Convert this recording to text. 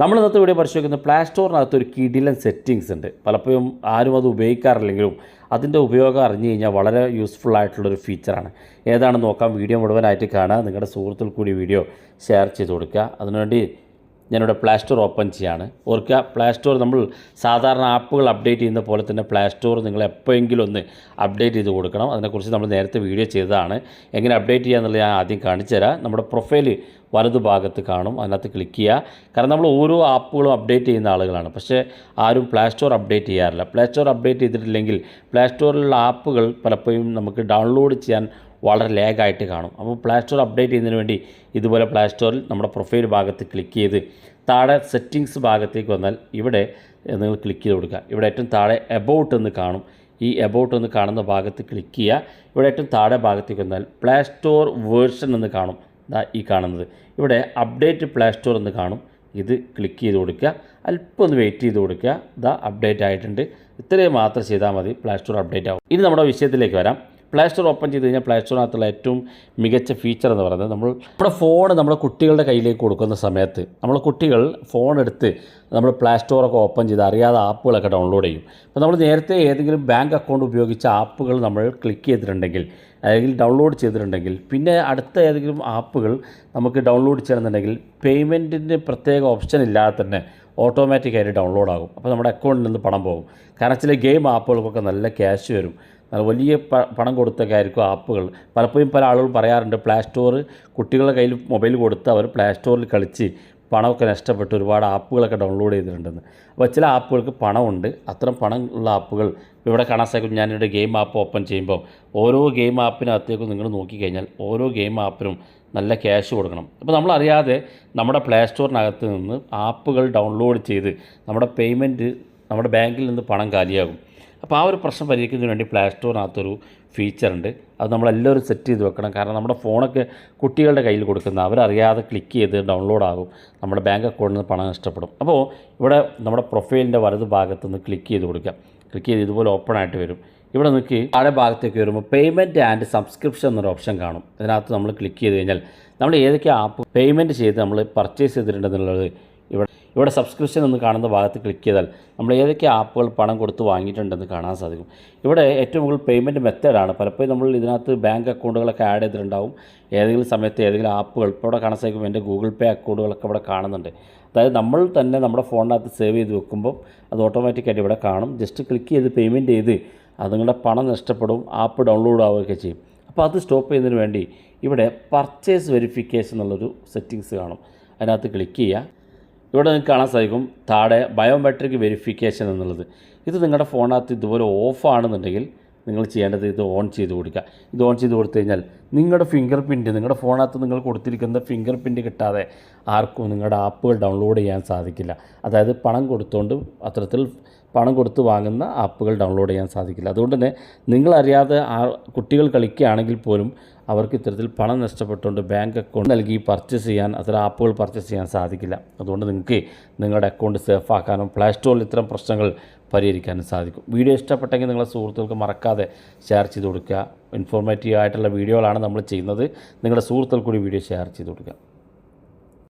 നമ്മൾ ഇന്നത്തെ വീഡിയോ പരിശോധിക്കുന്ന പ്ലേ സ്റ്റോറിനകത്ത് ഒരു കിടിലൻ സെറ്റിങ്സ് ഉണ്ട്. പലപ്പോഴും ആരും അത് ഉപയോഗിക്കാറില്ലെങ്കിലും അതിന്റെ ഉപയോഗം അറിഞ്ഞു കഴിഞ്ഞാൽ വളരെ യൂസ്ഫുൾ ആയിട്ടുള്ളൊരു ഫീച്ചറാണ് ഏതാണെന്ന് നോക്കാം. വീഡിയോ മുഴുവനായിട്ട് കാണുക. നിങ്ങളുടെ സുഹൃത്തുക്കൾ കൂടി വീഡിയോ ഷെയർ ചെയ്ത് കൊടുക്കുക. അതിനുവേണ്ടി ഞാനിവിടെ പ്ലേ സ്റ്റോർ ഓപ്പൺ ചെയ്യാണ്. ഓർക്കുക പ്ലേ സ്റ്റോർ നമ്മൾ സാധാരണ ആപ്പുകൾ അപ്ഡേറ്റ് ചെയ്യുന്ന പോലെ തന്നെ പ്ലേ സ്റ്റോർ നിങ്ങൾ എപ്പോഴെങ്കിലും ഒന്ന് അപ്ഡേറ്റ് ചെയ്ത് കൊടുക്കണം. അതിനെക്കുറിച്ച് നമ്മൾ നേരത്തെ വീഡിയോ ചെയ്തതാണ്. എങ്ങനെ അപ്ഡേറ്റ് ചെയ്യുക എന്നുള്ളത് ഞാൻ ആദ്യം കാണിച്ചു തരാം. നമ്മുടെ പ്രൊഫൈൽ വലതുഭാഗത്ത് കാണും. അതിനകത്ത് ക്ലിക്ക് ചെയ്യുക. കാരണം നമ്മൾ ഓരോ ആപ്പുകളും അപ്ഡേറ്റ് ചെയ്യുന്ന ആളുകളാണ്. പക്ഷേ ആരും പ്ലേ സ്റ്റോർ അപ്ഡേറ്റ് ചെയ്യാറില്ല. പ്ലേ സ്റ്റോർ അപ്ഡേറ്റ് ചെയ്തിട്ടില്ലെങ്കിൽ പ്ലേ സ്റ്റോറിലുള്ള ആപ്പുകൾ പലപ്പോഴും നമുക്ക് ഡൗൺലോഡ് ചെയ്യാൻ വളരെ ലാഗായിട്ട് കാണും. അപ്പോൾ പ്ലേ സ്റ്റോർ അപ്ഡേറ്റ് ചെയ്യുന്നതിന് വേണ്ടി ഇതുപോലെ പ്ലേ സ്റ്റോറിൽ നമ്മുടെ പ്രൊഫൈൽ ഭാഗത്ത് ക്ലിക്ക് ചെയ്ത് താഴെ സെറ്റിങ്സ് ഭാഗത്തേക്ക് വന്നാൽ ഇവിടെ നിങ്ങൾ ക്ലിക്ക് ചെയ്ത് കൊടുക്കുക. ഇവിടെ ഏറ്റവും താഴെ എബൌട്ട് എന്ന് കാണും. ഈ എബൌട്ട് എന്ന് കാണുന്ന ഭാഗത്ത് ക്ലിക്ക് ചെയ്യുക. ഇവിടെ ഏറ്റവും താഴെ ഭാഗത്തേക്ക് വന്നാൽ പ്ലേ സ്റ്റോർ വേർഷൻ എന്ന് കാണും. ഈ കാണുന്നത്. ഇവിടെ അപ്ഡേറ്റ് പ്ലേ സ്റ്റോർ എന്ന് കാണും. ഇത് ക്ലിക്ക് ചെയ്ത് കൊടുക്കുക. അല്പം ഒന്ന് വെയിറ്റ് ചെയ്ത് കൊടുക്കുക. ഇതാ അപ്ഡേറ്റ് ആയിട്ടുണ്ട്. ഇത്രയും മാത്രം ചെയ്താൽ മതി. പ്ലേ സ്റ്റോർ അപ്ഡേറ്റ് ആവും. ഇനി നമ്മുടെ വിഷയത്തിലേക്ക് വരാം. പ്ലേ സ്റ്റോർ ഓപ്പൺ ചെയ്ത് കഴിഞ്ഞാൽ പ്ലേ സ്റ്റോറിനകത്തുള്ള ഏറ്റവും മികച്ച ഫീച്ചർ എന്ന് പറയുന്നത് നമ്മൾ നമ്മുടെ ഫോൺ നമ്മുടെ കുട്ടികളുടെ കയ്യിലേക്ക് കൊടുക്കുന്ന സമയത്ത് നമ്മൾ കുട്ടികൾ ഫോൺ എടുത്ത് നമ്മൾ പ്ലേ സ്റ്റോറൊക്കെ ഓപ്പൺ ചെയ്ത് അറിയാതെ ആപ്പുകളൊക്കെ ഡൗൺലോഡ് ചെയ്യും. അപ്പോൾ നമ്മൾ നേരത്തെ ഏതെങ്കിലും ബാങ്ക് അക്കൗണ്ട് ഉപയോഗിച്ച ആപ്പുകൾ നമ്മൾ ക്ലിക്ക് ചെയ്തിട്ടുണ്ടെങ്കിൽ അല്ലെങ്കിൽ ഡൗൺലോഡ് ചെയ്തിട്ടുണ്ടെങ്കിൽ പിന്നെ അടുത്ത ഏതെങ്കിലും ആപ്പുകൾ നമുക്ക് ഡൗൺലോഡ് ചെയ്യണമെന്നുണ്ടെങ്കിൽ പേയ്മെന്റിന്റെ പ്രത്യേക ഓപ്ഷൻ ഇല്ലാതെ തന്നെ ഓട്ടോമാറ്റിക്കായിട്ട് ഡൗൺലോഡ് ആകും. അപ്പോൾ നമ്മുടെ അക്കൗണ്ടിൽ നിന്ന് പണം പോകും. കാരണം ചില ഗെയിം ആപ്പുകൾക്കൊക്കെ നല്ല ക്യാഷ് വരും. വലിയ പണം കൊടുത്തൊക്കെ ആയിരിക്കും ആപ്പുകൾ. പലപ്പോഴും പല ആളുകൾ പറയാറുണ്ട് പ്ലേ സ്റ്റോർ കുട്ടികളുടെ കയ്യിൽ മൊബൈൽ കൊടുത്ത് അവർ പ്ലേ സ്റ്റോറിൽ കളിച്ച് പണമൊക്കെ നഷ്ടപ്പെട്ട്. ഒരുപാട് ആപ്പുകളൊക്കെ ഡൗൺലോഡ് ചെയ്തിട്ടുണ്ടെന്ന് അപ്പോൾ ചില ആപ്പുകൾക്ക് പണമുണ്ട്. അത്തരം പണം ഉള്ള ആപ്പുകൾ ഇവിടെ കാണാൻ സാധിക്കും. ഞാനിവിടെ ഗെയിം ആപ്പ് ഓപ്പൺ ചെയ്യുമ്പോൾ ഓരോ ഗെയിം ആപ്പിനകത്തേക്കും നിങ്ങൾ നോക്കിക്കഴിഞ്ഞാൽ ഓരോ ഗെയിം ആപ്പിനും നല്ല ക്യാഷ് കൊടുക്കണം. അപ്പോൾ നമ്മളറിയാതെ നമ്മുടെ പ്ലേ സ്റ്റോറിനകത്ത് നിന്ന് ആപ്പുകൾ ഡൗൺലോഡ് ചെയ്ത് നമ്മുടെ പേയ്മെന്റ് നമ്മുടെ ബാങ്കിൽ നിന്ന് പണം കാലിയാകും. അപ്പോൾ ആ ഒരു പ്രശ്നം പരിഹരിക്കുന്നതിന് വേണ്ടി പ്ലേ സ്റ്റോറിനകത്തൊരു ഫീച്ചറുണ്ട് അത് നമ്മളെല്ലാവരും സെറ്റ് ചെയ്ത് വെക്കണം. കാരണം നമ്മുടെ ഫോണൊക്കെ കുട്ടികളുടെ കയ്യിൽ കൊടുക്കുന്ന അവരറിയാതെ ക്ലിക്ക് ചെയ്ത് ഡൗൺലോഡ് ആകും. നമ്മുടെ ബാങ്ക് അക്കൗണ്ടിൽ നിന്ന് പണം നഷ്ടപ്പെടും. അപ്പോൾ ഇവിടെ നമ്മുടെ പ്രൊഫൈലിന്റെ വലത് ഭാഗത്ത് നിന്ന് ക്ലിക്ക് ചെയ്ത് കൊടുക്കുക. ക്ലിക്ക് ചെയ്ത് ഇതുപോലെ ഓപ്പൺ ആയിട്ട് വരും. ഇവിടെ നോക്കി താഴെ ഭാഗത്തേക്ക് വരുമ്പോൾ പേയ്മെന്റ് ആൻഡ് സബ്സ്ക്രിപ്ഷൻ എന്നൊരു ഓപ്ഷൻ കാണും. ഇതിനകത്ത് നമ്മൾ ക്ലിക്ക് ചെയ്ത് കഴിഞ്ഞാൽ നമ്മൾ ഏതൊക്കെ ആപ്പ് പേയ്മെന്റ് ചെയ്ത് നമ്മൾ പർച്ചേസ് ചെയ്തിട്ടുണ്ടെന്നുള്ളത് ഇവിടെ ഇവിടെ സബ്സ്ക്രിപ്ഷൻ എന്ന് കാണുന്ന ഭാഗത്ത് ക്ലിക്ക് ചെയ്താൽ നമ്മൾ ഏതൊക്കെ ആപ്പുകൾ പണം കൊടുത്ത് വാങ്ങിയിട്ടുണ്ടെന്ന് കാണാൻ സാധിക്കും. ഇവിടെ ഏറ്റവും കൂടുതൽ പേയ്മെന്റ് മെത്തേഡാണ് പലപ്പോഴും നമ്മൾ ഇതിനകത്ത് ബാങ്ക് അക്കൗണ്ടുകളൊക്കെ ആഡ് ചെയ്തിട്ടുണ്ടാവും. ഏതെങ്കിലും സമയത്ത് ഏതെങ്കിലും ആപ്പുകൾ ഇപ്പോൾ ഇവിടെ കാണാൻ സാധിക്കും. എന്റെ ഗൂഗിൾ പേ അക്കൗണ്ടുകളൊക്കെ ഇവിടെ കാണുന്നുണ്ട്. അതായത് നമ്മൾ തന്നെ നമ്മുടെ ഫോണിനകത്ത് സേവ് ചെയ്ത് വെക്കുമ്പോൾ അത് ഓട്ടോമാറ്റിക്കായിട്ട് ഇവിടെ കാണും. ജസ്റ്റ് ക്ലിക്ക് ചെയ്ത് പേയ്മെന്റ് ചെയ്ത് അത് നിങ്ങളുടെ പണം നഷ്ടപ്പെടും. ആപ്പ് ഡൗൺലോഡ് ആവുകയൊക്കെ ചെയ്യും. അപ്പോൾ അത് സ്റ്റോപ്പ് ചെയ്യുന്നതിന് വേണ്ടി ഇവിടെ പർച്ചേസ് വെരിഫിക്കേഷൻ എന്നുള്ളൊരു സെറ്റിങ്സ് കാണും. അതിനകത്ത് ക്ലിക്ക് ചെയ്യുക. ഇവിടെ നിങ്ങൾക്ക് കാണാൻ സാധിക്കും താഴെ ബയോമെട്രിക് വെരിഫിക്കേഷൻ എന്നുള്ളത്. ഇത് നിങ്ങളുടെ ഫോണിനകത്ത് ഇതുപോലെ ഓഫ് ആണെന്നുണ്ടെങ്കിൽ നിങ്ങൾ ചെയ്യേണ്ടത് ഇത് ഓൺ ചെയ്ത് കൊടുക്കുക. ഇത് ഓൺ ചെയ്ത് കൊടുത്തു കഴിഞ്ഞാൽ നിങ്ങളുടെ ഫിംഗർ പ്രിന്റ് നിങ്ങളുടെ ഫോണിനകത്ത് നിങ്ങൾ കൊടുത്തിരിക്കുന്ന ഫിംഗർ പ്രിന്റ് കിട്ടാതെ ആർക്കും നിങ്ങളുടെ ആപ്പുകൾ ഡൗൺലോഡ് ചെയ്യാൻ സാധിക്കില്ല. അതായത് പണം കൊടുത്തുകൊണ്ട് അത്തരത്തിൽ പണം കൊടുത്ത് വാങ്ങുന്ന ആപ്പുകൾ ഡൗൺലോഡ് ചെയ്യാൻ സാധിക്കില്ല. അതുകൊണ്ട് തന്നെ നിങ്ങളറിയാതെ ആ കുട്ടികൾ കളിക്കുകയാണെങ്കിൽ പോലും അവർക്ക് ഇത്തരത്തിൽ പണം നഷ്ടപ്പെട്ടുകൊണ്ട് ബാങ്ക് അക്കൗണ്ട് നൽകി പർച്ചേസ് ചെയ്യാൻ അത്തരം ആപ്പുകൾ പർച്ചേസ് ചെയ്യാൻ സാധിക്കില്ല. അതുകൊണ്ട് നിങ്ങൾക്ക് നിങ്ങളുടെ അക്കൗണ്ട് സേഫ് ആക്കാനും പ്ലേ സ്റ്റോറിൽ ഇത്തരം പ്രശ്നങ്ങൾ പരിഹരിക്കാനും സാധിക്കും. വീഡിയോ ഇഷ്ടപ്പെട്ടെങ്കിൽ നിങ്ങളുടെ സുഹൃത്തുക്കൾക്ക് മറക്കാതെ ഷെയർ ചെയ്ത് കൊടുക്കുക. ഇൻഫോർമേറ്റീവ് ആയിട്ടുള്ള വീഡിയോകളാണ് നമ്മൾ ചെയ്യുന്നത്. നിങ്ങളുടെ സുഹൃത്തുക്കൾ കൂടി വീഡിയോ ഷെയർ ചെയ്ത് കൊടുക്കുക.